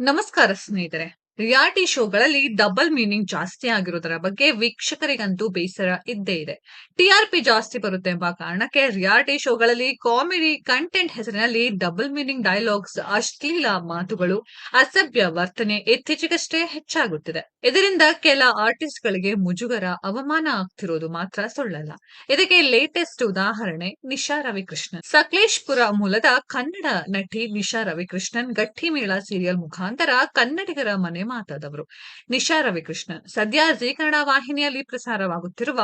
ನಮಸ್ಕಾರ ಸ್ನೇಹಿತರೆ reality ಶೋಗಳಲ್ಲಿ double meaning ಜಾಸ್ತಿ ಆಗಿರೋದರ ಬಗ್ಗೆ ವೀಕ್ಷಕರಿಗಂತೂ ಬೇಸರ ಇದ್ದೇ ಇದೆ. ಟಿಆರ್ಪಿ ಜಾಸ್ತಿ ಬರುತ್ತೆ ಎಂಬ ಕಾರಣಕ್ಕೆ ರಿಯಾಲಿಟಿ ಶೋಗಳಲ್ಲಿ ಕಾಮಿಡಿ ಕಂಟೆಂಟ್ ಹೆಸರಿನಲ್ಲಿ ಡಬಲ್ ಮೀನಿಂಗ್ ಡೈಲಾಗ್ಸ್ ಅಶ್ಲೀಲ ಮಾತುಗಳು, ಅಸಭ್ಯ ವರ್ತನೆ ಇತ್ತೀಚೆಗಷ್ಟೇ ಹೆಚ್ಚಾಗುತ್ತಿದೆ. ಇದರಿಂದ ಕೆಲ ಆರ್ಟಿಸ್ಟ್ ಗಳಿಗೆ ಮುಜುಗರ, ಅವಮಾನ ಆಗ್ತಿರೋದು ಮಾತ್ರ ಸುಳ್ಳಲ್ಲ. ಇದಕ್ಕೆ ಲೇಟೆಸ್ಟ್ ಉದಾಹರಣೆ ನಿಶಾ ರವಿಕೃಷ್ಣನ್. ಸಕಲೇಶ್ಪುರ ಮೂಲದ ಕನ್ನಡ ನಟಿ ನಿಶಾ ರವಿಕೃಷ್ಣನ್ ಗಟ್ಟಿಮೇಳ ಸೀರಿಯಲ್ ಮುಖಾಂತರ ಕನ್ನಡಿಗರ ಮನೆ ಮಾತಾದವರು. ನಿಶಾ ರವಿಕೃಷ್ಣನ್ ಸದ್ಯ ಜೀ ಕನ್ನಡ ವಾಹಿನಿಯಲ್ಲಿ ಪ್ರಸಾರವಾಗುತ್ತಿರುವ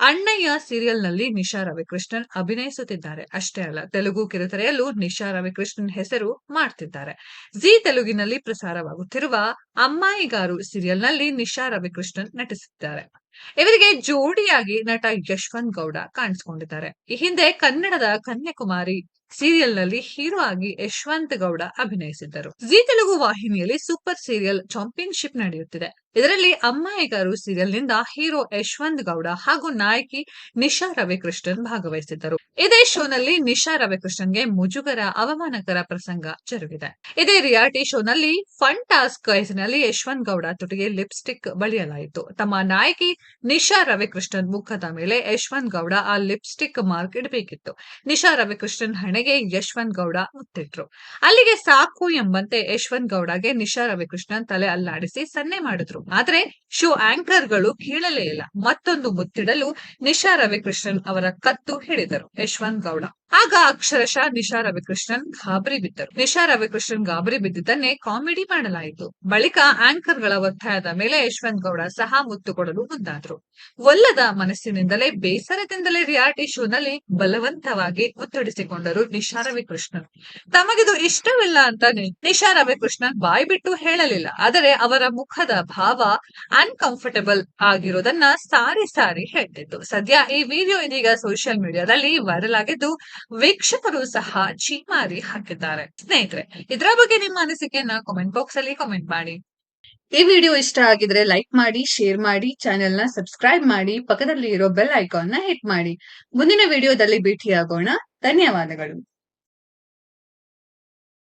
ಅಣ್ಣಯ್ಯ ಸೀರಿಯಲ್ನಲ್ಲಿ ನಿಶಾ ರವಿಕೃಷ್ಣನ್ ಅಭಿನಯಿಸುತ್ತಿದ್ದಾರೆ. ಅಷ್ಟೇ ಅಲ್ಲ, ತೆಲುಗು ಕಿರುತೆರೆಯಲ್ಲೂ ನಿಶಾ ರವಿಕೃಷ್ಣನ್ ಹೆಸರು ಮಾಡ್ತಿದ್ದಾರೆ. ಜಿ ತೆಲುಗಿನಲ್ಲಿ ಪ್ರಸಾರವಾಗುತ್ತಿರುವ ಅಮ್ಮಾಯಿಗಾರು ಸೀರಿಯಲ್ನಲ್ಲಿ ನಿಶಾ ರವಿಕೃಷ್ಣನ್ ನಟಿಸಿದ್ದಾರೆ. ಇವರಿಗೆ ಜೋಡಿಯಾಗಿ ನಟ ಯಶವಂತ್ ಗೌಡ ಕಾಣಿಸಿಕೊಂಡಿದ್ದಾರೆ. ಈ ಹಿಂದೆ ಕನ್ನಡದ ಕನ್ಯಾಕುಮಾರಿ ಸೀರಿಯಲ್ನಲ್ಲಿ ಹೀರೋ ಆಗಿ ಯಶವಂತ್ ಗೌಡ ಅಭಿನಯಿಸಿದ್ದರು. ಜಿ ತೆಲುಗು ವಾಹಿನಿಯಲ್ಲಿ ಸೂಪರ್ ಸೀರಿಯಲ್ ಚಾಂಪಿಯನ್ಶಿಪ್ ನಡೆಯುತ್ತಿದೆ. ಇದರಲ್ಲಿ ಅಮ್ಮಾಯಿಗಾರು ಸೀರಿಯಲ್ನಿಂದ ಹೀರೋ ಯಶವಂತ್ ಗೌಡ ಹಾಗೂ ನಾಯಕಿ ನಿಶಾ ರವಿಕೃಷ್ಣನ್ ಭಾಗವಹಿಸಿದ್ದರು. ಇದೇ ಶೋನಲ್ಲಿ ನಿಶಾ ರವಿಕೃಷ್ಣನ್ಗೆ ಮುಜುಗರ ಅವಮಾನಕರ ಪ್ರಸಂಗ ಜರುಗಿದೆ. ಇದೇ ರಿಯಾಲಿಟಿ ಶೋನಲ್ಲಿ ಫನ್ ಟಾಸ್ಕ್ ಹೆಸರಿನಲ್ಲಿ ಯಶವಂತ್ ಗೌಡ ತುಟಿಗೆ ಲಿಪ್ಸ್ಟಿಕ್ ಬಳಿಯಲಾಯಿತು. ತಮ್ಮ ನಾಯಕಿ ನಿಶಾ ರವಿಕೃಷ್ಣನ್ ಮುಖದ ಮೇಲೆ ಯಶವಂತ್ ಗೌಡ ಆ ಲಿಪ್ಸ್ಟಿಕ್ ಮಾರ್ಕ್ ಇಡಬೇಕಿತ್ತು. ನಿಶಾ ರವಿಕೃಷ್ಣನ್ ಹಣೆಗೆ ಯಶವಂತ್ ಗೌಡ ಮುತ್ತಿಟ್ರು ಅಲ್ಲಿಗೆ ಸಾಕು ಎಂಬಂತೆ ಯಶವಂತ್ ಗೌಡಗೆ ನಿಶಾ ರವಿಕೃಷ್ಣನ್ ತಲೆ ಅಲ್ಲಾಡಿಸಿ ಸನ್ನೆ ಮಾಡಿದ್ರು. ಆದ್ರೆ ಶೋ ಆಂಕರ್ಗಳು ಕೀಳಲೇ ಇಲ್ಲ. ಮತ್ತೊಂದು ಮುತ್ತಿಡಲು ನಿಶಾ ರವಿಕೃಷ್ಣನ್ ಅವರ ಕತ್ತು ಹಿಡಿದರು ಯಶವಂತ್ ಗೌಡ. ಆಗ ಅಕ್ಷರಶಃ ನಿಶಾ ರವಿಕೃಷ್ಣನ್ ಗಾಬರಿ ಬಿದ್ದರು. ನಿಶಾ ರವಿಕೃಷ್ಣನ್ ಗಾಬರಿ ಬಿದ್ದಿದ್ದನ್ನೇ ಕಾಮಿಡಿ ಮಾಡಲಾಯಿತು. ಬಳಿಕ ಆಂಕರ್ಗಳ ಒತ್ತಾಯದ ಮೇಲೆ ಯಶವಂತ್ ಗೌಡ ಸಹ ಮುತ್ತು ಕೊಡಲು ಮುಂದಾದ್ರು. ಒಲ್ಲದ ಮನಸ್ಸಿನಿಂದಲೇ ಬೇಸರದಿಂದಲೇ ರಿಯಾಲಿಟಿ ಶೋನಲ್ಲಿ ಬಲವಂತವಾಗಿ ಒತ್ತಡಿಸಿಕೊಂಡರು ನಿಶಾ ರವಿಕೃಷ್ಣನ್. ತಮಗಿದು ಇಷ್ಟವಿಲ್ಲ ಅಂತ ನಿಶಾ ರವಿಕೃಷ್ಣನ್ ಬಾಯಿ ಬಿಟ್ಟು ಹೇಳಲಿಲ್ಲ. ಆದರೆ ಅವರ ಮುಖದ ಭಾವ ಅನ್ಕಂಫರ್ಟಬಲ್ ಆಗಿರೋದನ್ನ ಸಾರಿ ಸಾರಿ ಹೇಳ್ತಿತ್ತು. ಸದ್ಯ ಈ ವಿಡಿಯೋ ಇದೀಗ ಸೋಷಿಯಲ್ ಮೀಡಿಯಾದಲ್ಲಿ ವೈರಲ್ ಆಗಿದ್ದು ವೀಕ್ಷಕರು ಸಹ ಚೀಮಾರಿ ಹಾಕಿದ್ದಾರೆ. ಸ್ನೇಹಿತರೆ, ಇದರ ಬಗ್ಗೆ ನಿಮ್ಮ ಅನಿಸಿಕೆಯನ್ನ ಕಾಮೆಂಟ್ ಬಾಕ್ಸ್ ಅಲ್ಲಿ ಕಾಮೆಂಟ್ ಮಾಡಿ. ಈ ವಿಡಿಯೋ ಇಷ್ಟ ಆಗಿದ್ರೆ ಲೈಕ್ ಮಾಡಿ ಶೇರ್ ಮಾಡಿ ಚಾನೆಲ್ನ ಸಬ್ಸ್ಕ್ರೈಬ್ ಮಾಡಿ ಪಕ್ಕದಲ್ಲಿ ಇರೋ ಬೆಲ್ ಐಕಾನ್ನ ಹಿಟ್ ಮಾಡಿ. ಮುಂದಿನ ವಿಡಿಯೋದಲ್ಲಿ ಭೇಟಿಯಾಗೋಣ. ಧನ್ಯವಾದಗಳು.